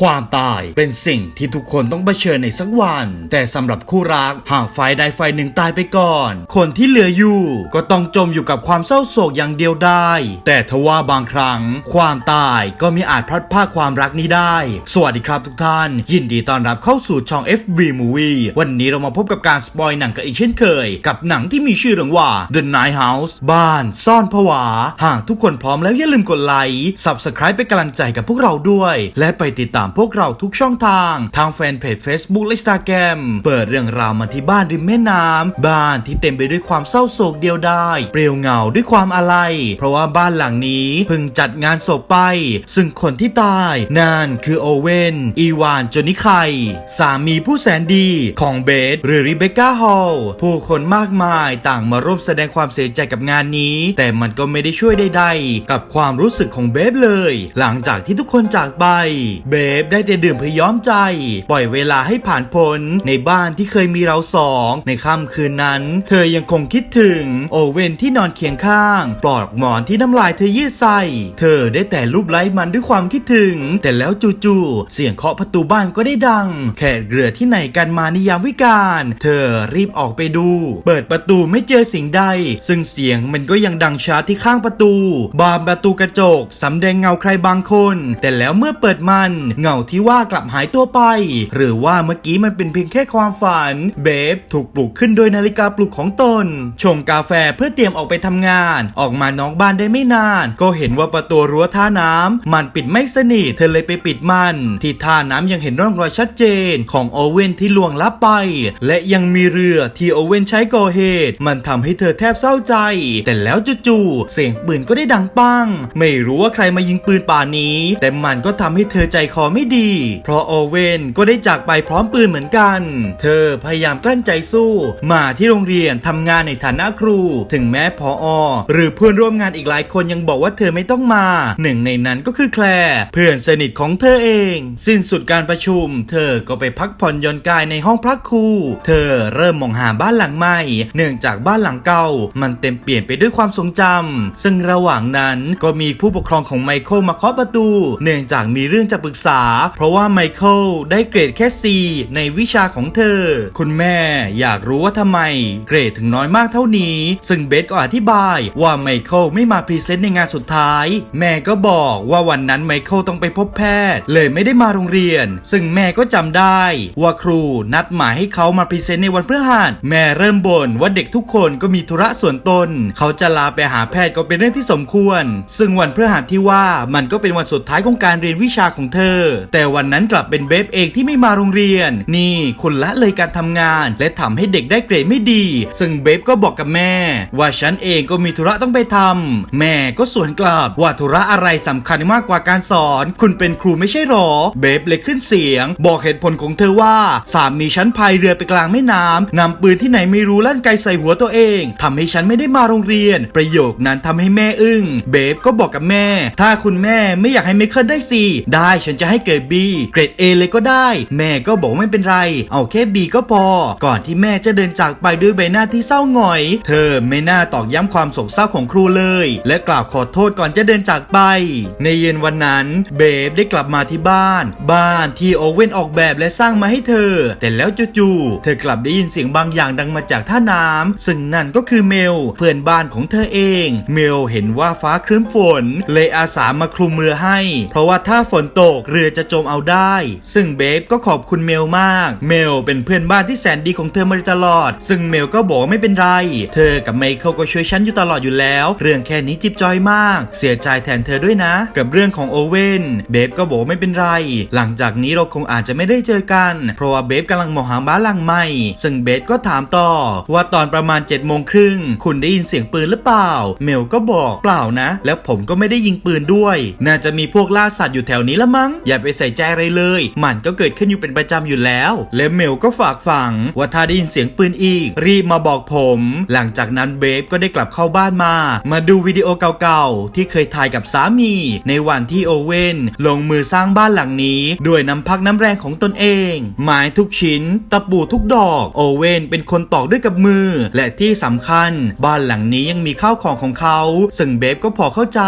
ความตายเป็นสิ่งที่ทุกคนต้องเผชิญในสักวัน แต่สำหรับคู่รักหากฝ่ายใดฝ่ายหนึ่งตายไปก่อน คนที่เหลืออยู่ ก็ต้องจมอยู่กับความเศร้าโศกอย่างเดียวได้ แต่ทว่าบางครั้ง ความตายก็มีอาจพลัดพราความรักนี้ได้ สวัสดีครับทุกท่าน ยินดีต้อนรับเข้าสู่ช่อง FV Movie วันนี้เรามาพบกับการสปอยหนังกันอีกเช่นเคย กับหนังที่มีชื่อเรื่องว่า The Night House บ้านซ่อนผวา หากทุกคนพร้อมแล้วอย่าลืมกดไลค์ Subscribe เป็นกำลังใจกับพวกเราด้วย และไปติดตามามพวกเราทุกช่องทาง ทางแฟนเพจ Facebook และ Instagram เปิดเรื่องราวมาที่บ้านริมแม่น้ำบ้านที่เต็มไปด้วยความเศร้าโศกเดียวดายเปลี่ยวเหงาด้วยความอาลัย เพราะว่าบ้านหลังนี้เพิ่งจัดงานศพไป ซึ่งคนที่ตายนั่นคือโอเวนอีวานโจนิไคสามีผู้แสนดีของเบสหรือริเบก้าฮอลผู้คนมากมายต่างมาร่วมแสดงความเสียใจกับงานนี้ แต่มันก็ไม่ได้ช่วยใดๆ กับความรู้สึกของเบฟเลย หลังจากที่ทุกคนจากไปเบฟได้แต่ดื่มเพื่อย้อมใจ ปล่อยเวลาให้ผ่านพ้นในบ้านที่เคยมีเราสอง ในค่ำคืนนั้น เธอยังคงคิดถึง โอเว่นที่นอนเคียงข้าง ปลอกหมอนที่น้ำลายเธอยืดใส่เธอได้แต่รูปไล้มันด้วยความคิดถึง แต่แล้วจู่ๆเสียงเคาะประตูบ้านก็ได้ดัง แขกเรือที่ไหนกันมาในยามวิกาลเธอรีบออกไปดู เปิดประตูไม่เจอสิ่งใด ซึ่งเสียงมันก็ยังดังชาที่ข้างประตู บานประตูกระจกสำแดงเงาใครบางคน แต่แล้วเมื่อเปิดมันเงาที่ว่ากลับหายตัวไป หรือว่าเมื่อกี้มันเป็นเพียงแค่ความฝัน เบฟถูกปลุกขึ้นโดยนาฬิกาปลุกของตน ชงกาแฟเพื่อเตรียมออกไปทำงาน ออกมานอกบ้านได้ไม่นาน ก็เห็นว่าประตูรั้วท่าน้ำมันปิดไม่สนิทเธอเลยไปปิดมัน ที่ท่าน้ำยังเห็นร่องรอยชัดเจน ของโอเว่นที่ล่วงลับไป และยังมีเรือที่โอเว่นใช้ก่อเหตุ มันทำให้เธอแทบเศร้าใจ แต่แล้วจู่ๆเสียงปืนก็ได้ดังปัง ไม่รู้ว่าใครมายิงปืนป่านนี้ แต่มันก็ทำให้เธอใจคอไม่ดี เพราะโอเวนก็ได้จากไปพร้อมปืนเหมือนกัน เธอพยายามกลั้นใจสู้มาที่โรงเรียนทำงานในฐานะครู ถึงแม้พออหรือเพื่อนร่วมงานอีกหลายคนยังบอกว่าเธอไม่ต้องมาหนึ่งในนั้นก็คือแคลร์เพื่อนสนิทของเธอเอง สิ้นสุดการประชุม เธอก็ไปพักผ่อนย่อนกายในห้องพักครู เธอเริ่มมองหาบ้านหลังใหม่ เนื่องจากบ้านหลังเก่า มันเต็มเปลี่ยนไปด้วยความทรงจำซึ่งระหว่างนั้นก็มีผู้ปกครองของไมเคิลมาเคาะประตู เนื่องจากมีเรื่องจะปรึกษาเพราะว่าไมเคิลได้เกรดแค่ C ในวิชาของเธอ คุณแม่อยากรู้ว่าทำไม เกรดถึงน้อยมากเท่านี้ ซึ่งเบสก็อธิบายว่าไมเคิลไม่มาพรีเซนต์ในงานสุดท้าย แม่ก็บอกว่าวันนั้นไมเคิลต้องไปพบแพทย์ เลยไม่ได้มาโรงเรียน ซึ่งแม่ก็จำได้ ว่าครูนัดหมายให้เขามาพรีเซนต์ในวันพฤหัสแม่เริ่มบ่นว่าเด็กทุกคนก็มีธุระส่วนตน เขาจะลาไปหาแพทย์ก็เป็นเรื่องที่สมควร ซึ่งวันพฤหัสที่ว่ามันก็เป็นวันสุดท้ายของการเรียนวิชาของเธอแต่วันนั้นกลับเป็นเบฟเองที่ไม่มาโรงเรียน นี่คุณละเลยการทำงาน และทำให้เด็กได้เกรดไม่ดี ซึ่งเบฟก็บอกกับแม่ ว่าฉันเองก็มีธุระต้องไปทำแม่ก็สวนกลับว่าธุระอะไรสำคัญมากกว่าการสอน คุณเป็นครูไม่ใช่หรอ เบฟเลยขึ้นเสียง บอกเหตุผลของเธอว่าสามีฉันพายเรือไปกลางแม่น้ำนำปืนที่ไหนไม่รู้ลั่นไกใส่หัวตัวเองทำให้ฉันไม่ได้มาโรงเรียน ประโยคนั้นทำให้แม่อึ้ง เบฟก็บอกกับแม่ ถ้าคุณแม่ไม่อยากให้ไมเคิลได้ซีได้ฉันจะให้เกรด B เกรด A เลยก็ได้ แม่ก็บอกไม่เป็นไร เอาแค่ B ก็พอ ก่อนที่แม่จะเดินจากไปด้วยใบหน้าที่เศร้าหงอย เธอไม่น่าตอกย้ำความโศกเศร้าของครูเลย และกล่าวขอโทษก่อนจะเดินจากไป ในเย็นวันนั้นเบฟได้กลับมาที่บ้าน บ้านที่โอเว่นออกแบบและสร้างมาให้เธอ แต่แล้วจู่ๆเธอกลับได้ยินเสียงบางอย่างดังมาจากท่าน้ำซึ่งนั่นก็คือเมลเพื่อนบ้านของเธอเอง เมลเห็นว่าฟ้าครึ้มฝน เลยอาสามาคลุมเรือให้ เพราะว่าถ้าฝนตกเรือจะจมเอาได้ ซึ่งเบฟก็ขอบคุณเมลมาก เมลเป็นเพื่อนบ้านที่แสนดีของเธอมาตลอด ซึ่งเมลก็บอกไม่เป็นไร เธอกับไมเคิลก็ช่วยฉันอยู่ตลอดอยู่แล้ว เรื่องแค่นี้จิบจอยมาก เสียใจแทนเธอด้วยนะ กับเรื่องของโอเว่น เบฟก็บอกไม่เป็นไร หลังจากนี้เราคงอาจจะไม่ได้เจอกัน เพราะว่าเบฟกำลังมองหาบ้านหลังใหม่ ซึ่งเบฟก็ถามต่อ ว่าตอนประมาณ7จ็ดโมงครึ่งคุณได้ยินเสียงปืนหรือเปล่า เมลก็บอกเปล่านะ แล้วผมก็ไม่ได้ยิงปืนด้วย น่าจะมีพวกล่าสัตว์อยู่แถวนี้ละมั้งอย่าไปใส่ใจอะไรเลย มันก็เกิดขึ้นอยู่เป็นประจำอยู่แล้ว และเมลก็ฝากฝัง ว่าถ้าได้ยินเสียงปืนอีก รีบมาบอกผม หลังจากนั้นเบฟก็ได้กลับเข้าบ้านมา มาดูวิดีโอเก่าๆ ที่เคยถ่ายกับสามี ในวันที่โอเว่นลงมือสร้างบ้านหลังนี้ด้วยน้ำพักน้ำแรงของตนเอง ไม้ทุกชิ้น ตะปูทุกดอก โอเว่นเป็นคนตอกด้วยกับมือ และที่สำคัญ บ้านหลังนี้ยังมีข้าวของของเขา ซึ่งเบฟก็พอเข้าใจ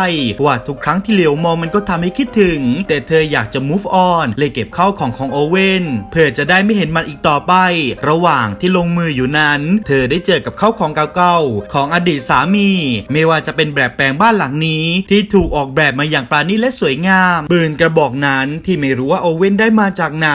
ว่าทุกครั้งที่เหลียวมองมันก็ทำให้คิดถึง แต่เธออยากจะ move on เลยเก็บเข้าของของโอเว่นเพื่อจะได้ไม่เห็นมันอีกต่อไป ระหว่างที่ลงมืออยู่นั้น เธอได้เจอกับเข้าของเก่าๆของอดีตสามี ไม่ว่าจะเป็นแบบแปลงบ้านหลังนี้ ที่ถูกออกแบบมาอย่างปราณีตและสวยงาม ปืนกระบอกนั้นที่ไม่รู้ว่าโอเว่นได้มาจากไหน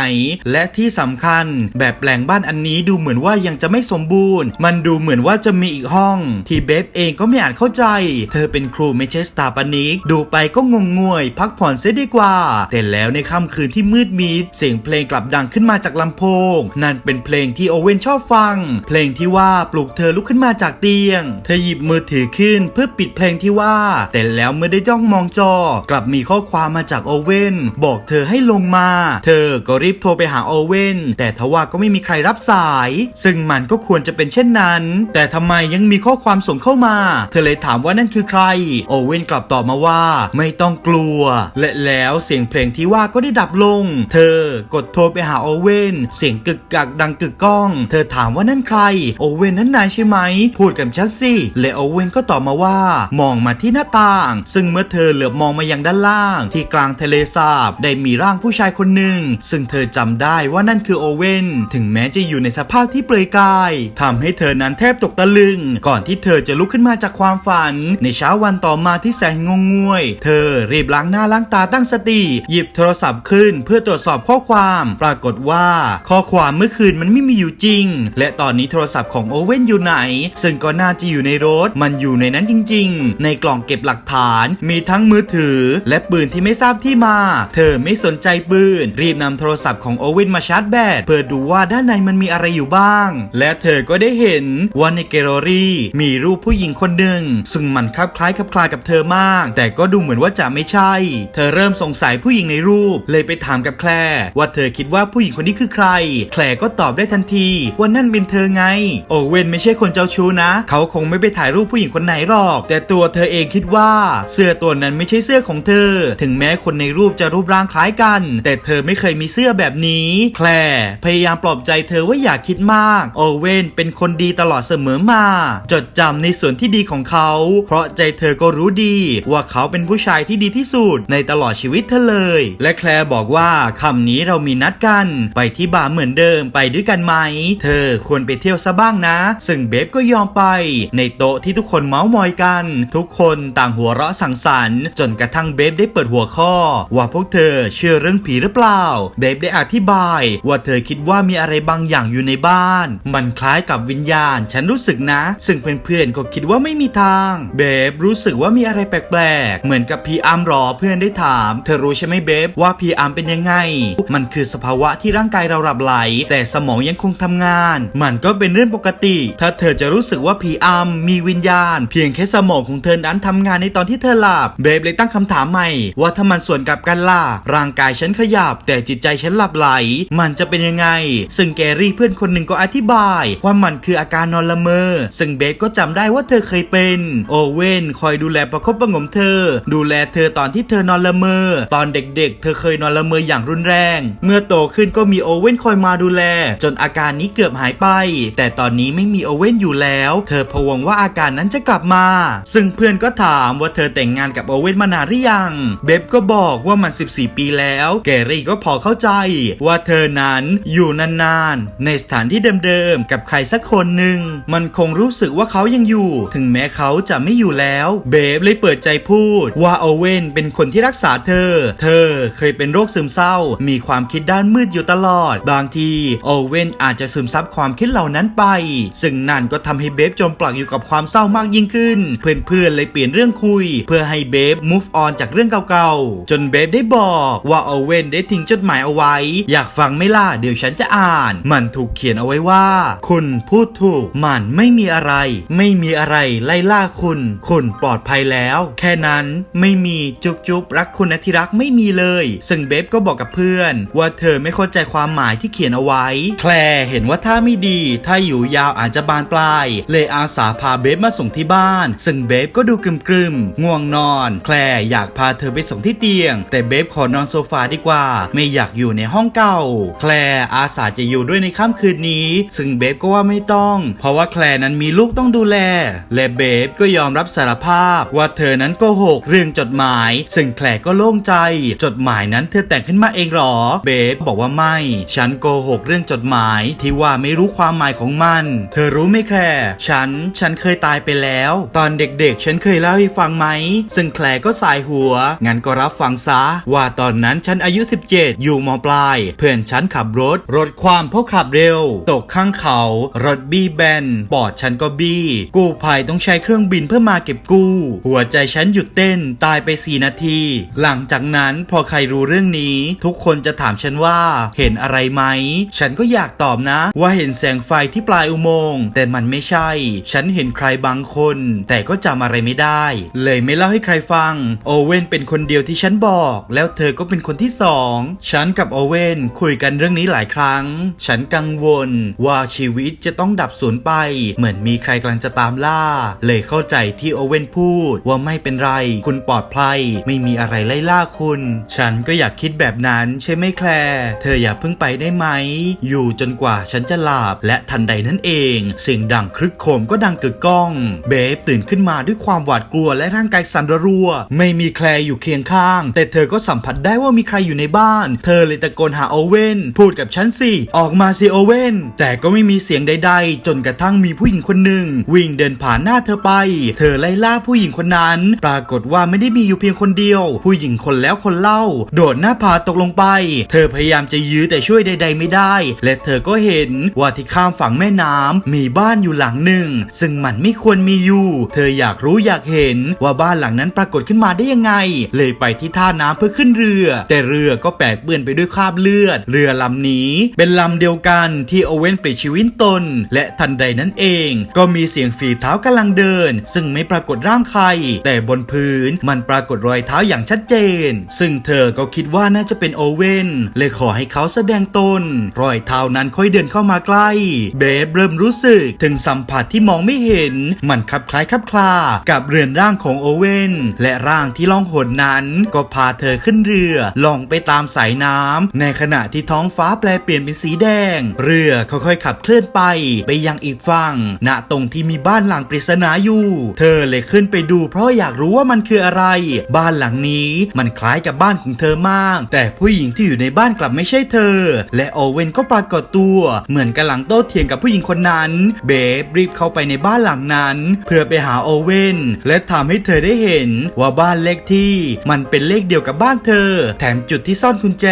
และที่สำคัญ แบบแปลงบ้านอันนี้ดูเหมือนว่ายังจะไม่สมบูรณ์ มันดูเหมือนว่าจะมีอีกห้อง ที่เบฟเองก็ไม่อาจเข้าใจ เธอเป็นครูไม่ใช่สถาปนิกดูไปก็งงงวย พักผ่อนเสียดีกว่าแต่แล้วแล้วในค่ำคืนที่มืดมิดเสียงเพลงกลับดังขึ้นมาจากลำโพง นั่นเป็นเพลงที่โอเว่นชอบฟัง เพลงที่ว่าปลุกเธอลุกขึ้นมาจากเตียง เธอหยิบมือถือขึ้นเพื่อปิดเพลงที่ว่า แต่แล้วเมื่อได้จ้องมองจอ กลับมีข้อความมาจากโอเว่นบอกเธอให้ลงมา เธอก็รีบโทรไปหาโอเว่นแต่ทว่าก็ไม่มีใครรับสาย ซึ่งมันก็ควรจะเป็นเช่นนั้น แต่ทำไมยังมีข้อความส่งเข้ามา เธอเลยถามว่านั่นคือใคร โอเว่นกลับตอบมาว่า ไม่ต้องกลัว และแล้วเสียงเพลงที่ว่าก็ได้ดับลง เธอกดโทรไปหาโอเว่นเสียงกึกกักดังกึกก้อง เธอถามว่านั่นใคร โอเว่นนั้นนายใช่ไหม พูดกับฉันสิและโอเว่นก็ตอบมาว่า มองมาที่หน้าต่าง ซึ่งเมื่อเธอเหลือบมองมายังด้านล่าง ที่กลางทะเลสาบได้มีร่างผู้ชายคนหนึ่ง ซึ่งเธอจำได้ว่านั่นคือโอเว่นถึงแม้จะอยู่ในสภาพที่เปลือยกายทำให้เธอนั้นแทบตกตะลึง ก่อนที่เธอจะลุกขึ้นมาจากความฝัน ในเช้าวันต่อมาที่แสนงงงวย เธอรีบล้างหน้าล้างตาตั้งสติ หยิบโทรศัพท์ขึ้น เพื่อตรวจสอบข้อความปรากฏว่า ข้อความเมื่อคืนมันไม่มีอยู่จริง และตอนนี้โทรศัพท์ของโอเว่นอยู่ไหน ซึ่งก็น่าจะอยู่ในรถ มันอยู่ในนั้นจริง ๆ ในกล่องเก็บหลักฐาน มีทั้งมือถือ และปืนที่ไม่ทราบที่มา เธอไม่สนใจปืน รีบนำโทรศัพท์ของโอเว่นมาชาร์จแบตเพื่อดูว่าด้านในมันมีอะไรอยู่บ้าง และเธอก็ได้เห็นว่าในแกลเลอรี่ มีรูปผู้หญิงคนหนึ่ง ซึ่งมันคลับคล้ายคลับคลากับเธอมาก แต่ก็ดูเหมือนว่าจะไม่ใช่ เธอเริ่มสงสัยผู้หญิงในรูปเลยไปถามกับแคลว่าเธอคิดว่าผู้หญิงคนนี้คือใคร แคลก็ตอบได้ทันที ว่านั่นเป็นเธอไง โอเว่นไม่ใช่คนเจ้าชู้นะ เขาคงไม่ไปถ่ายรูปผู้หญิงคนไหนหรอก แต่ตัวเธอเองคิดว่า เสื้อตัวนั้นไม่ใช่เสื้อของเธอ ถึงแม้คนในรูปจะรูปร่างคล้ายกัน แต่เธอไม่เคยมีเสื้อแบบนี้ แคลพยายามปลอบใจเธอว่าอย่าคิดมาก โอเว่นเป็นคนดีตลอดเสมอมา จดจำในส่วนที่ดีของเขา เพราะใจเธอก็รู้ดี ว่าเขาเป็นผู้ชายที่ดีที่สุดในตลอดชีวิตเธอเลยและแคลร์บอกว่าคำนี้เรามีนัดกันไปที่บาร์เหมือนเดิมไปด้วยกันไหม เธอควรไปเที่ยวซะบ้างนะ ซึ่งเบฟก็ยอมไป ในโต๊ะที่ทุกคนเมาส์มอยกัน ทุกคนต่างหัวเราะสังสรรค์ จนกระทั่งเบฟได้เปิดหัวข้อ ว่าพวกเธอเชื่อเรื่องผีหรือเปล่า เบฟได้อธิบาย ว่าเธอคิดว่ามีอะไรบางอย่างอยู่ในบ้าน มันคล้ายกับวิญญาณ ฉันรู้สึกนะ ซึ่งเพื่อนๆก็คิดว่าไม่มีทาง เบฟรู้สึกว่ามีอะไรแปลกๆ เหมือนกับพีอามรอเพื่อนได้ถาม เธอรู้ใช่ไหมเบฟว่าพีอาร์มเป็นยังไง มันคือสภาวะที่ร่างกายเราหลับไหล แต่สมองยังคงทำงาน มันก็เป็นเรื่องปกติ ถ้าเธอจะรู้สึกว่าพีอาร์มมีวิญญาณ เพียงแค่สมองของเธอนั้นทำงานในตอนที่เธอหลับ เบฟเลยตั้งคำถามใหม่ ว่าถ้ามันส่วนกับกันล่ะร่างกายฉันขยับ แต่จิตใจฉันหลับไหล มันจะเป็นยังไง ซึ่งแกรี่เพื่อนคนหนึ่งก็อธิบายว่ามันคืออาการนอนละเมอ ซึ่งเบฟก็จำได้ว่าเธอเคยเป็น โอเว่นคอยดูแลประคบประงมเธอ ดูแลเธอตอนที่เธอนอนละเมอ ตอนเด็กเธอเคยนอนละเมออย่างรุนแรง เมื่อโตขึ้นก็มีโอเว่นคอยมาดูแล จนอาการนี้เกือบหายไป แต่ตอนนี้ไม่มีโอเว่นอยู่แล้ว เธอพวงว่าอาการนั้นจะกลับมา ซึ่งเพื่อนก็ถามว่าเธอแต่งงานกับโอเว่นมานานหรือยัง เบบก็บอกว่ามัน 14 ปีแล้ว แกรี่ก็พอเข้าใจ ว่าเธอนั้นอยู่นานๆ ในสถานที่เดิมๆ กับใครสักคนหนึ่ง มันคงรู้สึกว่าเขายังอยู่ ถึงแม้เขาจะไม่อยู่แล้ว เบบเลยเปิดใจพูด ว่าโอเว่นเป็นคนที่รักษาเธอ เธอเคยเป็นโรคซึมเศร้า มีความคิดด้านมืดอยู่ตลอด บางทีโอเว่นอาจจะซึมซับความคิดเหล่านั้นไป ซึ่งนั่นก็ทำให้เบฟจมปลักอยู่กับความเศร้ามากยิ่งขึ้น เพื่อนๆเลยเปลี่ยนเรื่องคุย เพื่อให้เบฟ move on จากเรื่องเก่าๆ จนเบฟได้บอกว่าโอเว่นได้ทิ้งจดหมายเอาไว้ อยากฟังไม่ล่ะเดี๋ยวฉันจะอ่าน มันถูกเขียนเอาไว้ว่า คุณพูดถูกมันไม่มีอะไร ไม่มีอะไรไล่ล่าคุณ คุณปลอดภัยแล้ว แค่นั้นไม่มีจุ๊บจุบรักคุณนะที่รักไม่มีเลยซึ่งเบฟก็บอกกับเพื่อน ว่าเธอไม่เข้าใจความหมายที่เขียนเอาไว้ แคลเห็นว่าถ้าไม่ดี ถ้าอยู่ยาวอาจจะบานปลาย เลยอาสาพาเบฟมาส่งที่บ้าน ซึ่งเบฟก็ดูกรึมๆง่วงนอน แคลอยากพาเธอไปส่งที่เตียง แต่เบฟขอนอนโซฟาดีกว่า ไม่อยากอยู่ในห้องเก่า แคลอาสาจะอยู่ด้วยในค่ำคืนนี้ ซึ่งเบฟก็ว่าไม่ต้อง เพราะว่าแคลนั้นมีลูกต้องดูแล และเบฟก็ยอมรับสารภาพ ว่าเธอนั้นโกหกเรื่องจดหมาย ซึ่งแคลก็โล่งใจจดหหมายนั้นเธอแต่งขึ้นมาเองหรอ เบฟบอกว่าไม่ ฉันโกหกเรื่องจดหมายที่ว่าไม่รู้ความหมายของมัน เธอรู้ไหมแคลร์ฉัน ฉันเคยตายไปแล้ว ตอนเด็กๆ ฉันเคยเล่าให้ฟังไหม ซึ่งแคลร์ก็สายหัว งั้นก็รับฟังซะ ว่าตอนนั้นฉันอายุ 17 อยู่มปลาย เพื่อนฉันขับรถ รถความเพราะขับเร็ว ตกข้างเขา รถบี้แบน ปอดฉันก็บี้ กู้ภัยต้องใช้เครื่องบินเพื่อมาเก็บกู้ หัวใจฉันหยุดเต้น ตายไป 4 นาที หลังจากนั้นพอใครรู้เรื่องนี้ ทุกคนจะถามฉันว่าเห็นอะไรไหม ฉันก็อยากตอบนะ ว่าเห็นแสงไฟที่ปลายอุโมงค์แต่มันไม่ใช่ ฉันเห็นใครบางคน แต่ก็จำอะไรไม่ได้ เลยไม่เล่าให้ใครฟัง โอเว่นเป็นคนเดียวที่ฉันบอก แล้วเธอก็เป็นคนที่สองฉันกับโอเว่นคุยกันเรื่องนี้หลายครั้ง ฉันกังวลว่าชีวิตจะต้องดับสูญไป เหมือนมีใครกำลังจะตามล่า เลยเข้าใจที่โอเว่นพูดว่าไม่เป็นไร คุณปลอดภัย ไม่มีอะไรไล่ล่าคุณฉันันก็อยากคิดแบบนั้นใช่ไหมแคลร์เธออย่าเพิ่งไปได้ไหม อยู่จนกว่าฉันจะหลับและทันใดนั่นเอง เสียงดังครึกโครมก็ดังกึกก้อง เบฟตื่นขึ้นมาด้วยความหวาดกลัวและร่างกายสั่นระรัว ไม่มีแคลร์อยู่เคียงข้าง แต่เธอก็สัมผัสได้ว่ามีใครอยู่ในบ้าน เธอเลยตะโกนหาโอเว่นพูดกับฉันสิ ออกมาสิโอเว่นแต่ก็ไม่มีเสียงใด ๆ จนกระทั่งมีผู้หญิงคนหนึ่ง วิ่งเดินผ่านหน้าเธอไป เธอไล่ล่าผู้หญิงคนนั้น ปรากฏว่าไม่ได้มีอยู่เพียงคนเดียว ผู้หญิงคนแล้วคนเล่าโดดหน้าผาตกลงไป เธอพยายามจะยื้อแต่ช่วยใด ๆ ไม่ได้ และเธอก็เห็นว่าที่ข้ามฝั่งแม่น้ำมีบ้านอยู่หลังหนึ่ง ซึ่งมันไม่ควรมีอยู่ เธออยากรู้อยากเห็นว่าบ้านหลังนั้นปรากฏขึ้นมาได้ยังไง เลยไปที่ท่าน้ำเพื่อขึ้นเรือ แต่เรือก็แปดเปื้อนไปด้วยคราบเลือด เรือลำนี้ เป็นลำเดียวกันที่โอเว่นปลิดชีวิตตน และทันใดนั้นเอง ก็มีเสียงฝีเท้ากำลังเดิน ซึ่งไม่ปรากฏร่างใคร แต่บนพื้นมันปรากฏรอยเท้าอย่างชัดเจน ซึ่งเธอก็คิดว่าน่าจะเป็นโอเว่นเลยขอให้เขาแสดงตนรอยเท้านั้นค่อยเดินเข้ามาใกล้ เบฟเริ่มรู้สึกถึงสัมผัสที่มองไม่เห็น มันคลับคล้ายคลับคลา กับเรือนร่างของโอเว่นและร่างที่ล่องหนนั้น ก็พาเธอขึ้นเรือล่องไปตามสายน้ำในขณะที่ท้องฟ้าแปลเปลี่ยนเป็นสีแดง เรือค่อยๆขับเคลื่อนไปไปยังอีกฝั่งณตรงที่มีบ้านหลังปริศนาอยู่ เธอเลยขึ้นไปดูเพราะอยากรู้ว่ามันคืออะไร บ้านหลังนี้มันคล้ายกับบ้านของเธอมาก แต่ผู้หญิงที่อยู่ในบ้านกลับไม่ใช่เธอ และโอเวนก็ปรากฏตัว เหมือนกำลังโต้เถียงกับผู้หญิงคนนั้น เบฟรีบเข้าไปในบ้านหลังนั้น เพื่อไปหาโอเวนและทำให้เธอได้เห็นว่าบ้านเลขที่ มันเป็นเลขเดียวกับบ้านเธอ แถมจุดที่ซ่อนกุญแจ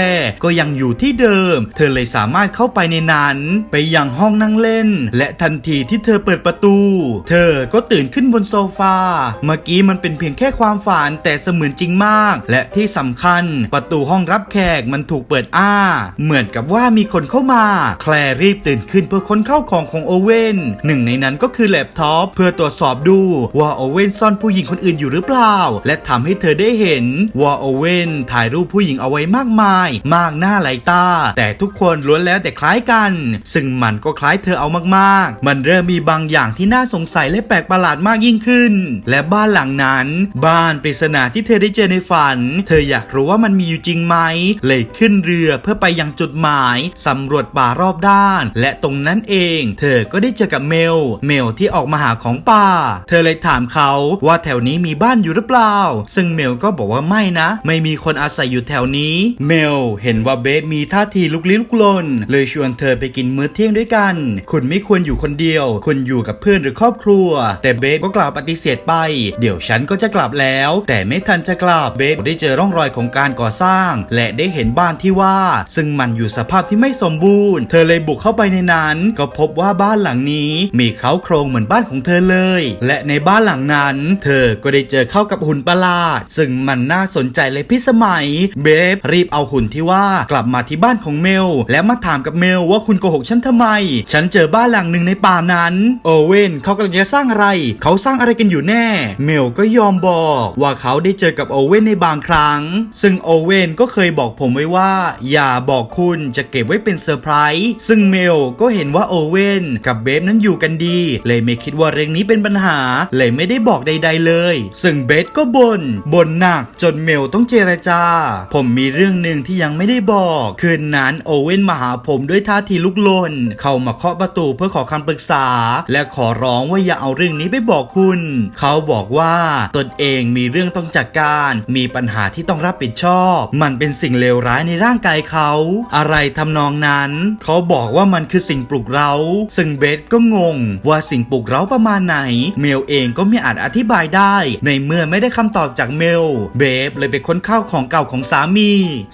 ก็ยังอยู่ที่เดิม เธอเลยสามารถเข้าไปในนั้น ไปยังห้องนั่งเล่น และทันทีที่เธอเปิดประตู เธอก็ตื่นขึ้นบนโซฟา เมื่อกี้มันเป็นเพียงแค่ความฝันแต่เสมือนจริงมาก และที่สำคัญประตูห้องรับแขกมันถูกเปิดอ้า เหมือนกับว่ามีคนเข้ามา แคลรีบตื่นขึ้นเพื่อค้นเข้าของของโอเว่นหนึ่งในนั้นก็คือแล็ปท็อปเพื่อตรวจสอบดูว่าโอเว่นซ่อนผู้หญิงคนอื่นอยู่หรือเปล่า และทำให้เธอได้เห็นว่าโอเว่นถ่ายรูปผู้หญิงเอาไว้มากมาย มากหน้าหลายตา แต่ทุกคนล้วนแล้วแต่คล้ายกัน ซึ่งมันก็คล้ายเธอเอามากๆ มันเริ่มมีบางอย่างที่น่าสงสัยและแปลกประหลาดมากยิ่งขึ้น และบ้านหลังนั้น บ้านปริศนาที่เธอได้เจอในฝัน เธออยากรู้ว่ามันมีอยู่จริงไหมเลยขึ้นเรือเพื่อไปยังจุดหมายสำรวจป่ารอบด้าน และตรงนั้นเอง เธอก็ได้เจอกับเมล เมลที่ออกมาหาของป่า เธอเลยถามเขาว่าแถวนี้มีบ้านอยู่หรือเปล่า ซึ่งเมลก็บอกว่าไม่นะ ไม่มีคนอาศัยอยู่แถวนี้ เมลเห็นว่าเบฟมีท่าทีลุกลี้ลุกลน เลยชวนเธอไปกินมื้อเที่ยงด้วยกัน คุณไม่ควรอยู่คนเดียว คุณอยู่กับเพื่อนหรือครอบครัว แต่เบฟก็กล่าวปฏิเสธไป เดี๋ยวฉันก็จะกลับแล้ว แต่ไม่ทันจะกลับเบฟได้เจอร่องรอยของการการก่อสร้าง และได้เห็นบ้านที่ว่า ซึ่งมันอยู่สภาพที่ไม่สมบูรณ์ เธอเลยบุกเข้าไปในนั้น ก็พบว่าบ้านหลังนี้ มีเคร้าโครงเหมือนบ้านของเธอเลย และในบ้านหลังนั้น เธอก็ได้เจอเข้ากับหุ่นประหลาด ซึ่งมันน่าสนใจและพิสมัย เบฟรีบเอาหุ่นที่ว่ากลับมาที่บ้านของเมล และมาถามกับเมลว่าคุณโกหกฉันทำไม ฉันเจอบ้านหลังหนึ่งในป่านั้น โอเว่นเขากำลังจะสร้างอะไร เขาสร้างอะไรกันอยู่แน่ เมลก็ยอมบอกว่าเขาได้เจอกับโอเว่นในบางครั้ง ซึ่งโอเวนก็เคยบอกผมไว้ว่า อย่าบอกคุณจะเก็บไว้เป็นเซอร์ไพรส์ซึ่งเมลก็เห็นว่าโอเวนกับเบฟนั้นอยู่กันดี เลยไม่คิดว่าเรื่องนี้เป็นปัญหา เลยไม่ได้บอกใด ๆเลย ซึ่งเบฟก็บน่นบ่นหนักจนเมลต้องเจรจา ผมมีเรื่องหนึ่งที่ยังไม่ได้บอก คืนนั้นโอเวนมาหาผมด้วยท่าทีลุกลน เข้ามาเคาะประตูเพื่อขอคำปรึกษา และขอร้องว่าอย่าเอาเรื่องนี้ไปบอกคุณ เขาบอกว่าตนเองมีเรื่องต้องจัดการ มีปัญหาที่ต้องรับผิดชชอบ มันเป็นสิ่งเลวร้ายในร่างกายเขา อะไรทำนองนั้น เขาบอกว่ามันคือสิ่งปลุกเรา ซึ่งเบสก็งง ว่าสิ่งปลุกเราประมาณไหน เมลเองก็ไม่อาจอธิบายได้ ในเมื่อไม่ได้คำตอบจากเมล เบฟเลยไปค้นข้าวของเก่าของสามี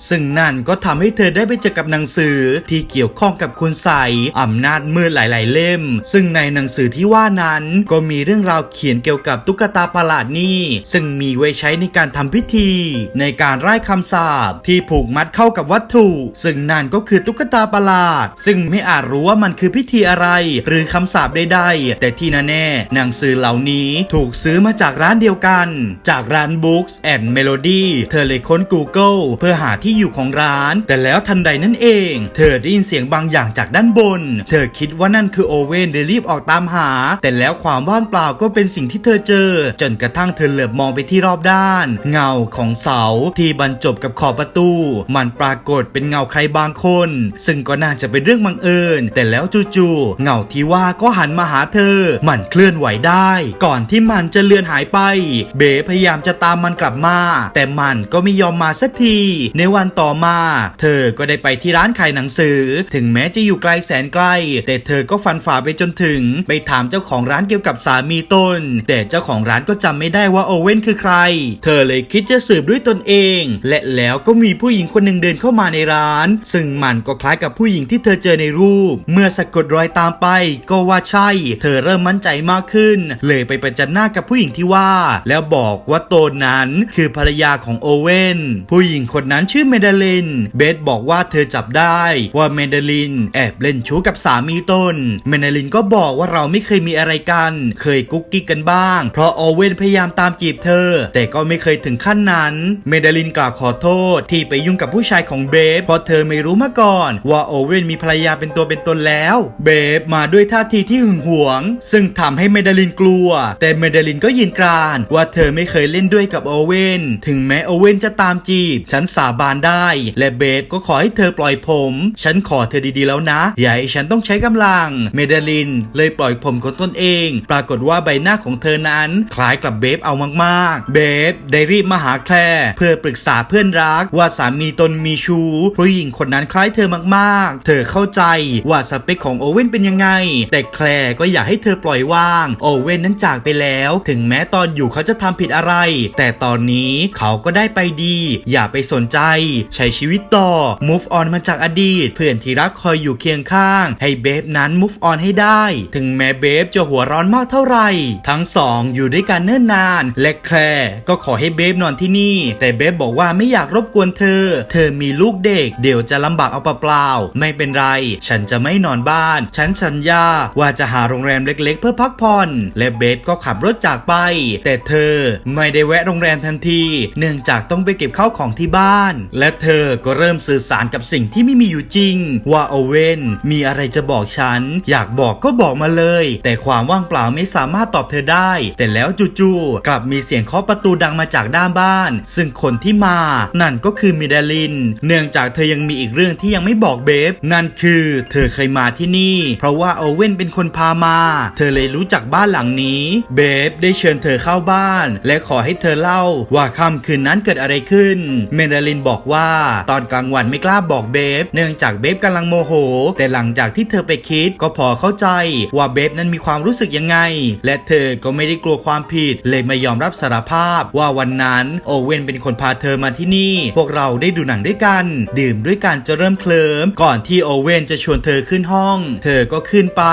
ซึ่งนั่นก็ทำให้เธอได้ไปเจอกับหนังสือที่เกี่ยวข้องกับคุณใสยอำนาจมืดหลาย ๆ เล่ม ซึ่งในหนังสือที่ว่านั้นก็มีเรื่องราวเขียนเกี่ยวกับตุ๊กตาประหลาดนี่ซึ่งมีไว้ใช้ในการทำพิธี ในการไล่คำสาปที่ผูกมัดเข้ากับวัตถุ ซึ่งนั่นก็คือตุ๊กตาประหลาด ซึ่งไม่อาจรู้ว่ามันคือพิธีอะไร หรือคำสาปใดๆ แต่ที่แน่ๆหนังสือเหล่านี้ถูกซื้อมาจากร้านเดียวกัน จากร้าน Books and Melody เธอเลยค้น Google เพื่อหาที่อยู่ของร้าน แต่แล้วทันใดนั่นเอง เธอได้ยินเสียงบางอย่างจากด้านบน เธอคิดว่านั่นคือโอเว่นเลยรีบออกตามหา แต่แล้วความว่างเปล่าก็เป็นสิ่งที่เธอเจอ จนกระทั่งเธอเหลือบมองไปที่รอบด้าน เงาของเสาที่บรรจบกับขอบประตู มันปรากฏเป็นเงาใครบางคน ซึ่งก็น่าจะเป็นเรื่องบังเอิญ แต่แล้วจู่ๆเงาที่ว่าก็หันมาหาเธอ มันเคลื่อนไหวได้ ก่อนที่มันจะเลือนหายไป เบพยายามจะตามมันกลับมา แต่มันก็ไม่ยอมมาสักที ในวันต่อมา เธอก็ได้ไปที่ร้านขายหนังสือ ถึงแม้จะอยู่ไกลแสนไกล แต่เธอก็ฟันฝ่าไปจนถึง ไปถามเจ้าของร้านเกี่ยวกับสามีตนแต่เจ้าของร้านก็จำไม่ได้ว่าโอเว่นคือใคร เธอเลยคิดจะสืบด้วยตนเองและแล้วก็มีผู้หญิงคนหนึ่งเดินเข้ามาในร้าน ซึ่งมันก็คล้ายกับผู้หญิงที่เธอเจอในรูป เมื่อสะกดรอยตามไป ก็ว่าใช่ เธอเริ่มมั่นใจมากขึ้น เลยไปประจันหน้ากับผู้หญิงที่ว่า แล้วบอกว่าตนนั้นคือภรรยาของโอเว่นผู้หญิงคนนั้นชื่อเมดลิน เบสบอกว่าเธอจับได้ว่าเมดลิน แอบเล่นชู้กับสามีตนเมดลินก็บอกว่าเราไม่เคยมีอะไรกัน เคยกุ๊กกิ๊กกันบ้าง เพราะโอเว่นพยายามตามจีบเธอ แต่ก็ไม่เคยถึงขั้นนั้น เมดลินกล่าวขอโทษ ที่ไปยุ่งกับผู้ชายของเบฟเพราะเธอไม่รู้มาก่อน ว่าโอเว่นมีภรรยาเป็นตัวเป็นตนแล้ว เบฟมาด้วยท่าทีที่หึงหวง ซึ่งทำให้เมดลินกลัว แต่เมดลินก็ยืนกรานว่าเธอไม่เคยเล่นด้วยกับโอเว่นถึงแม้โอเว่นจะตามจีบ ฉันสาบานได้ และเบฟก็ขอให้เธอปล่อยผม ฉันขอเธอดีๆแล้วนะอย่าให้ฉันต้องใช้กำลัง เมดลินเลยปล่อยผมของตนเอง ปรากฏว่าใบหน้าของเธอนั้น คล้ายกับเบฟเอามากๆ เบฟได้รีบมาหาแคลเพื่อปรึกษาเพื่อนรัก ว่าสามีตนมีชู้ผู้หญิงคนนั้นคล้ายเธอมากๆ เธอเข้าใจว่าสเปคของโอเว่นเป็นยังไง แต่แคลร์ก็อยากให้เธอปล่อยว่าง โอเว่นนั้นจากไปแล้ว ถึงแม้ตอนอยู่เขาจะทำผิดอะไร แต่ตอนนี้เขาก็ได้ไปดี อย่าไปสนใจ ใช้ชีวิตต่อ move on มาจากอดีต เพื่อนที่รักคอยอยู่เคียงข้าง ให้เบฟนั้น move on ให้ได้ ถึงแม้เบฟจะหัวร้อนมากเท่าไหร่ ทั้งสองอยู่ด้วยกันเนิ่นนาน และแคลร์ก็ขอให้เบฟนอนที่นี่ แต่เบฟบอกว่าว่าไม่อยากรบกวนเธอ เธอมีลูกเด็ก เดี๋ยวจะลำบากเอาเปล่าๆ ไม่เป็นไร ฉันจะไม่นอนบ้าน ฉันสัญญาว่าจะหาโรงแรมเล็กๆ เพื่อพักผ่อน และเบฟก็ขับรถจากไป แต่เธอไม่ได้แวะโรงแรมทันที เนื่องจากต้องไปเก็บข้าวของที่บ้าน และเธอก็เริ่มสื่อสารกับสิ่งที่ไม่มีอยู่จริง ว่าโอเว่นมีอะไรจะบอกฉัน อยากบอกก็บอกมาเลย แต่ความว่างเปล่าไม่สามารถตอบเธอได้ แต่แล้วจู่ๆกลับมีเสียงเคาะประตูดังมาจากด้านบ้าน ซึ่งคนที่มานั่นก็คือมิดาลิน เนื่องจากเธอยังมีอีกเรื่องที่ยังไม่บอกเบฟ นั่นคือเธอเคยมาที่นี่ เพราะว่าโอเว่นเป็นคนพามา เธอเลยรู้จักบ้านหลังนี้ เบฟได้เชิญเธอเข้าบ้าน และขอให้เธอเล่าว่าค่ำคืนนั้นเกิดอะไรขึ้น เมดาลินบอกว่าตอนกลางวันไม่กล้าบอกเบฟ เนื่องจากเบฟกำลังโมโห แต่หลังจากที่เธอไปคิดก็พอเข้าใจว่าเบฟนั้นมีความรู้สึกยังไง และเธอก็ไม่ได้กลัวความผิด เลยไม่ยอมรับสารภาพว่าวันนั้นโอเว่นเป็นคนพาเธอมาที่นี่ พวกเราได้ดูหนังด้วยกัน ดื่มด้วยกันจะเริ่มเคลิ้มก่อนที่โอเว่นจะชวนเธอขึ้นห้อง เธอก็ขึ้นไป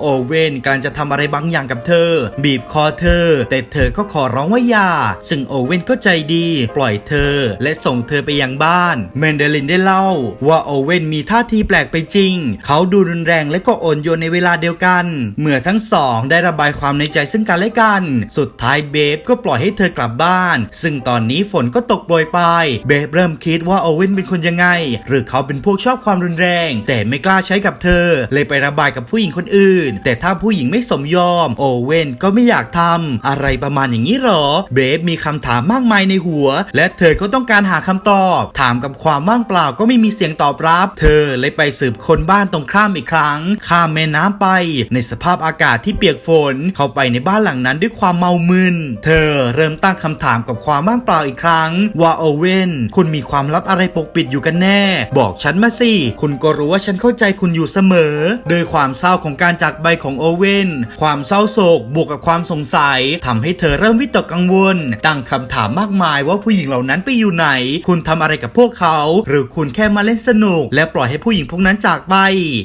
โอเว่นกำลังจะทำอะไรบางอย่างกับเธอ บีบคอเธอ แต่เธอก็ขอร้องว่าอย่า ซึ่งโอเว่นก็ใจดี ปล่อยเธอ และส่งเธอไปยังบ้านแมนเดลินได้เล่า ว่าโอเว่นมีท่าทีแปลกไปจริง เขาดูรุนแรงและก็อ่อนโยนในเวลาเดียวกัน เมื่อทั้งสองได้ระบายความในใจซึ่งกันและกัน สุดท้ายเบฟก็ปล่อยให้เธอกลับบ้าน ซึ่งตอนนี้ฝนก็ตกโปรยป เบฟเริ่มคิดว่าโอเว่นเป็นคนยังไง หรือเขาเป็นพวกชอบความรุนแรง แต่ไม่กล้าใช้กับเธอ เลยไประบายกับผู้หญิงคนอื่น แต่ถ้าผู้หญิงไม่สมยอม โอเว่นก็ไม่อยากทำอะไรประมาณอย่างนี้หรอ เบฟมีคำถามมากมายในหัว และเธอก็ต้องการหาคำตอบ ถามกับความว่างเปล่าก็ไม่มีเสียงตอบรับ เธอเลยไปสืบคนบ้านตรงข้ามอีกครั้ง ข้ามแม่น้ำไป ในสภาพอากาศที่เปียกฝน เข้าไปในบ้านหลังนั้นด้วยความเมามึน เธอเริ่มตั้งคำถามกับความว่างเปล่าอีกครั้ง ว่าโออเว่นคุณมีความลับอะไรปกปิดอยู่กันแน่ บอกฉันมาสิ คุณก็รู้ว่าฉันเข้าใจคุณอยู่เสมอ โดยความเศร้าของการจากไปของโอเว่นความเศร้าโศกบวกกับความสงสัยทำให้เธอเริ่มวิตกกังวล ตั้งคำถามมากมายว่าผู้หญิงเหล่านั้นไปอยู่ไหน คุณทำอะไรกับพวกเขา หรือคุณแค่มาเล่นสนุก และปล่อยให้ผู้หญิงพวกนั้นจากไป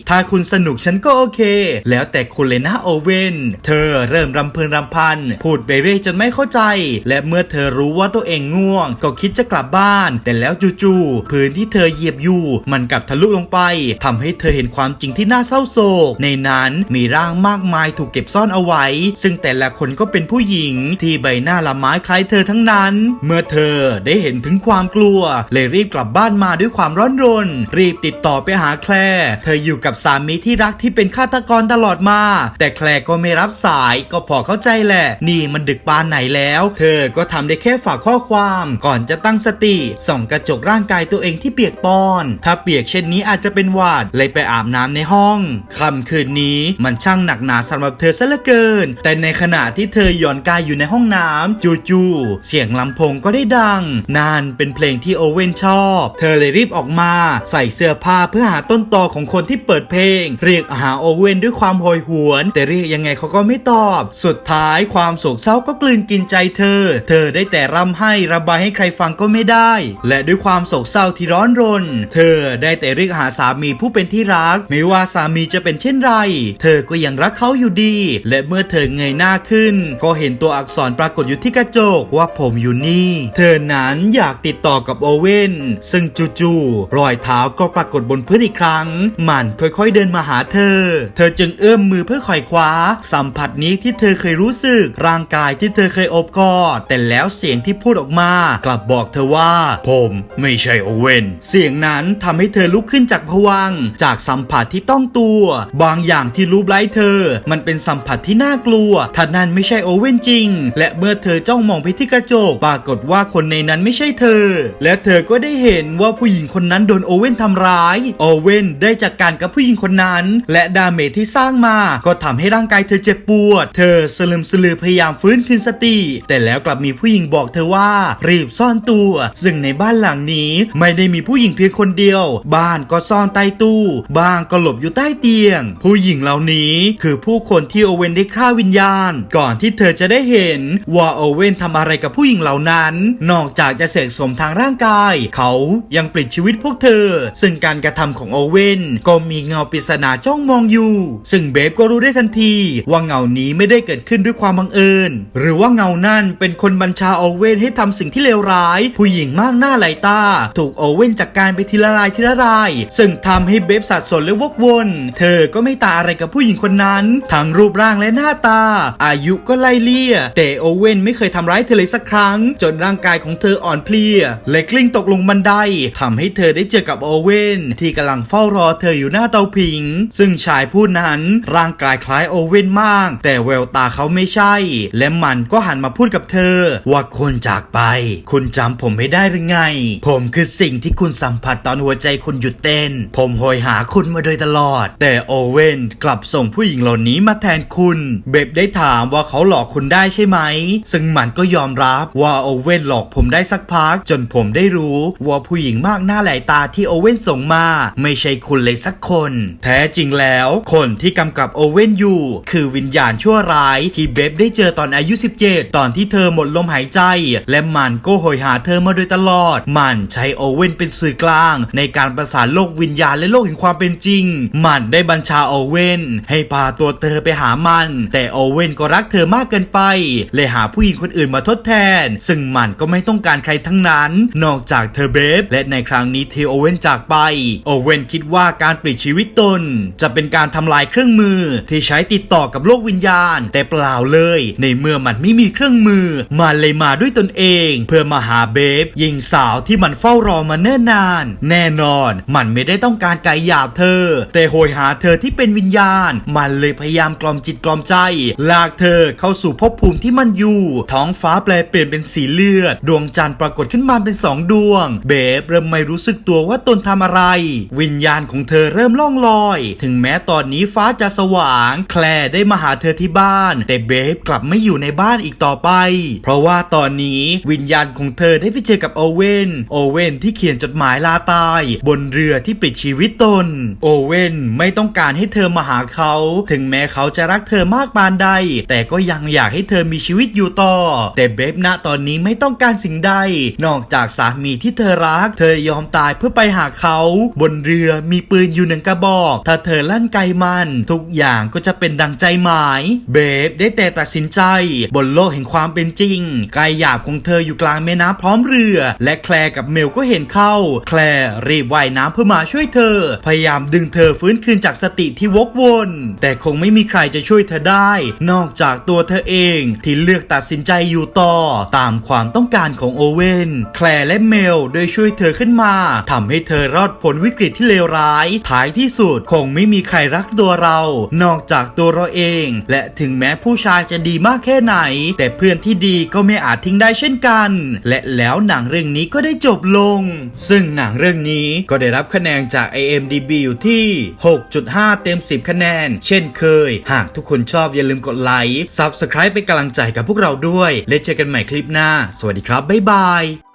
ถ้าคุณสนุกฉันก็โอเค แล้วแต่คุณเลยนะโอเว่นเธอเริ่มรำพึงรำพัน พูดไปเรื่อยจนไม่เข้าใจ และเมื่อเธอรู้ว่าตัวเองง่วง ก็คิดจะกลับบ้าน แต่แล้วจู่ๆพื้นที่เธอเหยียบอยู่ มันกลับทะลุลงไปทำให้เธอเห็นความจริงที่น่าเศร้าโศก ในนั้นมีร่างมากมายถูกเก็บซ่อนเอาไว้ ซึ่งแต่ละคนก็เป็นผู้หญิงที่ใบหน้าละไม้คล้ายเธอทั้งนั้น เมื่อเธอได้เห็นถึงความกลัว เลยรีบกลับบ้านมาด้วยความร้อนรน รีบติดต่อไปหาแคลร์เธออยู่กับสามีที่รักที่เป็นฆาตกรตลอดมา แต่แคลร์ก็ไม่รับสายก็พอเข้าใจแหละ นี่มันดึกปานไหนแล้ว เธอก็ทำได้แค่ฝากข้อความก่อนจะตั้งสติ ส่องกระจกร่างกายตัวเองที่เปียกปอน ถ้าเปียกเช่นนี้อาจจะเป็นหวัดเลยไปอาบน้ำในห้องค่ำคืนนี้มันช่างหนักหนาสำหรับเธอซะเหลือเกิน แต่ในขณะที่เธอหย่อนกายอยู่ในห้องน้ำจู่ๆเสียงลำโพงก็ได้ดังนั่นเป็นเพลงที่โอเว่นชอบ เธอเลยรีบออกมา ใส่เสื้อผ้าเพื่อหาต้นตอของคนที่เปิดเพลง เรียกหาโอเว่นด้วยความโหยหวน แต่เรียกยังไงเขาก็ไม่ตอบ สุดท้ายความโศกเศร้าก็กลืนกินใจเธอ เธอได้แต่ร่ำไห้ระบายให้ใครฟังก็ไม่ได้ และด้วยความโศกเศร้าที่ร้อนรน เธอได้แต่เรียกหาสามีผู้เป็นที่รัก ไม่ว่าสามีจะเป็นเช่นไร เธอก็ยังรักเขาอยู่ดี และเมื่อเธอเงยหน้าขึ้น ก็เห็นตัวอักษรปรากฏอยู่ที่กระจกว่าผมอยู่นี่ เธอนั้นอยากติดต่อกับโอเว่นซึ่งจู่ๆรอยเท้าก็ปรากฏบนพื้นอีกครั้ง มันค่อยๆเดินมาหาเธอ เธอจึงเอื้อมมือเพื่อไขว่คว้า สัมผัสนี้ที่เธอเคยรู้สึก ร่างกายที่เธอเคยอบกอด แต่แล้วเสียงที่พูดออกมากลับบอกเธอว่า ผมไม่ใช่โอเว่น เสียงนั้นทำให้เธอลุกขึ้นจากผวังจากสัมผัสที่ต้องตัว บางอย่างที่รูปไล้เธอ มันเป็นสัมผัสที่น่ากลัวถ้านั่นไม่ใช่โอเว่นจริง และเมื่อเธอจ้องมองไปที่กระจก ปรากฏว่าคนในนั้นไม่ใช่เธอ และเธอก็ได้เห็นว่าผู้หญิงคนนั้นโดนโอเว่นทำร้าย โอเว่นได้จัดการกับผู้หญิงคนนั้น และดาเมจที่สร้างมา ก็ทำให้ร่างกายเธอเจ็บปวด เธอสลืมสลือพยายามฟื้นคืนสติ แต่แล้วกลับมีผู้หญิงบอกเธอว่า รีบซ่อนตัวซึ่งในบ้านหลังนี้ไม่ได้มีผู้หญิงเพียงคนเดียว บ้านก็ซ่อนใต้ตู้ บ้างก็หลบอยู่ใต้เตียง ผู้หญิงเหล่านี้คือผู้คนที่โอเวนได้ฆ่าวิญญาณ ก่อนที่เธอจะได้เห็น ว่าโอเวนทำอะไรกับผู้หญิงเหล่านั้น นอกจากจะเสกสมทางร่างกาย เขายังปลิดชีวิตพวกเธอ ซึ่งการกระทำของโอเวนก็มีเงาปริศนาจ้องมองอยู่ ซึ่งเบฟก็รู้ได้ทันที ว่าเงานี้ไม่ได้เกิดขึ้นด้วยความบังเอิญ หรือว่าเงานั่นเป็นคนบัญชาโอเวนให้ทำสิ่งที่เลวร้ายผู้หญิงมากหน้าหลายตา ถูกโอเว่นจากการไปทีละรายทีละราย ซึ่งทำให้เบฟสับสนและวกวน เธอก็ไม่ตาอะไรกับผู้หญิงคนนั้น ทั้งรูปร่างและหน้าตา อายุก็ไล่เลี่ย แต่โอเว่นไม่เคยทำร้ายเธอเลยสักครั้ง จนร่างกายของเธออ่อนเพลียและกลิ้งตกลงบันไดทำให้เธอได้เจอกับโอเว่นที่กำลังเฝ้ารอเธออยู่หน้าเตาผิง ซึ่งชายผู้นั้นร่างกายคล้ายโอเว่นมาก แต่แววตาเขาไม่ใช่ และมันก็หันมาพูดกับเธอ ว่าคนจากไป คุณจำผมไม่ได้หรือไง ผมคือสิ่งที่คุณสัมผัสตอนหัวใจคุณหยุดเต้น ผมโหยหาคุณมาโดยตลอด แต่โอเว่นกลับส่งผู้หญิงเหล่านี้มาแทนคุณ เบบได้ถามว่าเขาหลอกคุณได้ใช่ไหม ซึ่งมันก็ยอมรับว่าโอเว่นหลอกผมได้สักพัก จนผมได้รู้ว่าผู้หญิงมากหน้าหลายตาที่โอเว่นส่งมา ไม่ใช่คุณเลยสักคน แท้จริงแล้ว คนที่กำกับโอเว่นอยู่ คือวิญญาณชั่วร้ายที่เบบได้เจอตอนอายุ 17 ตอนที่เธอหมดลมหายใจ และมันก็โหยหาเธอมาโดยตลอด มันใช้โอเว่นเป็นสื่อกลาง ในการประสานโลกวิญญาณและโลกแห่งความเป็นจริง มันได้บัญชาโอเว่นให้พาตัวเธอไปหามัน แต่โอเว่นก็รักเธอมากเกินไป เลยหาผู้หญิงคนอื่นมาทดแทน ซึ่งมันก็ไม่ต้องการใครทั้งนั้น นอกจากเธอเบฟและในครั้งนี้ที่โอเว่นจากไป โอเว่นคิดว่าการปลิดชีวิตตน จะเป็นการทำลายเครื่องมือที่ใช้ติดต่อกับโลกวิญญาณ แต่เปล่าเลย ในเมื่อมันไม่มีเครื่องมือ มันเลยมาด้วยตนเอง เพื่อมาหาเบฟหญิงสาวที่มันเฝ้ารอมาเนิ่นนาน แน่นอน มันไม่ได้ต้องการไก่หยาบเธอ แต่โหยหาเธอที่เป็นวิญญาณ มันเลยพยายามกล่อมจิตกล่อมใจ ลากเธอเข้าสู่ภพภูมิที่มันอยู่ ท้องฟ้าแปลเปลี่ยนเป็นสีเลือด ดวงจันทร์ปรากฏขึ้นมาเป็นสองดวง เบฟเริ่มไม่รู้สึกตัวว่าตนทำอะไร วิญญาณของเธอเริ่มล่องลอย ถึงแม้ตอนนี้ฟ้าจะสว่าง แคลได้มาหาเธอที่บ้าน แต่เบฟกลับไม่อยู่ในบ้านอีกต่อไป เพราะว่าตอนนี้วิญญาณของเธอได้ไปเจอกับโอเวนโอเวนที่เขียนจดหมายลาตาย บนเรือที่ปลิดชีวิตตน โอเวนไม่ต้องการให้เธอมาหาเขา ถึงแม้เขาจะรักเธอมากปานใด แต่ก็ยังอยากให้เธอมีชีวิตอยู่ต่อ แต่เบฟณตอนนี้ไม่ต้องการสิ่งใด นอกจากสามีที่เธอรัก เธอยอมตายเพื่อไปหาเขา บนเรือมีปืนอยู่หนึ่งกระบอก ถ้าเธอลั่นไกมัน ทุกอย่างก็จะเป็นดังใจหมาย เบฟได้แต่ตัดสินใจ บนโลกแห่งความเป็นจริงกายหยาบของเธออยู่กลางแม่น้ำพร้อมเรือ และแคลร์กับเมลก็เห็นเข้า แคลร์รีบว่ายน้ำเพื่อมาช่วยเธอ พยายามดึงเธอฟื้นคืนจากสติที่วกวน แต่คงไม่มีใครจะช่วยเธอได้ นอกจากตัวเธอเองที่เลือกตัดสินใจอยู่ต่อ ตามความต้องการของโอเวนแคลร์และเมลโดยช่วยเธอขึ้นมาทำให้เธอรอดพ้นวิกฤตที่เลวร้าย ท้ายที่สุดคงไม่มีใครรักตัวเรา นอกจากตัวเราเอง และถึงแม้ผู้ชายจะดีมากแค่ไหน แต่เพื่อนที่ดีก็ไม่อาจทิ้งได้เช่นกัน และแล้วหนังเรื่องนี้ก็ได้จบลง ซึ่งหนังเรื่องนี้ก็ได้รับคะแนนจาก IMDB อยู่ที่ 6.5 เต็ม 10 คะแนน เช่นเคย หากทุกคนชอบอย่าลืมกดไลค์ Subscribe เป็นกำลังใจกับพวกเราด้วย และเจอกันใหม่คลิปหน้า สวัสดีครับ บ๊ายบาย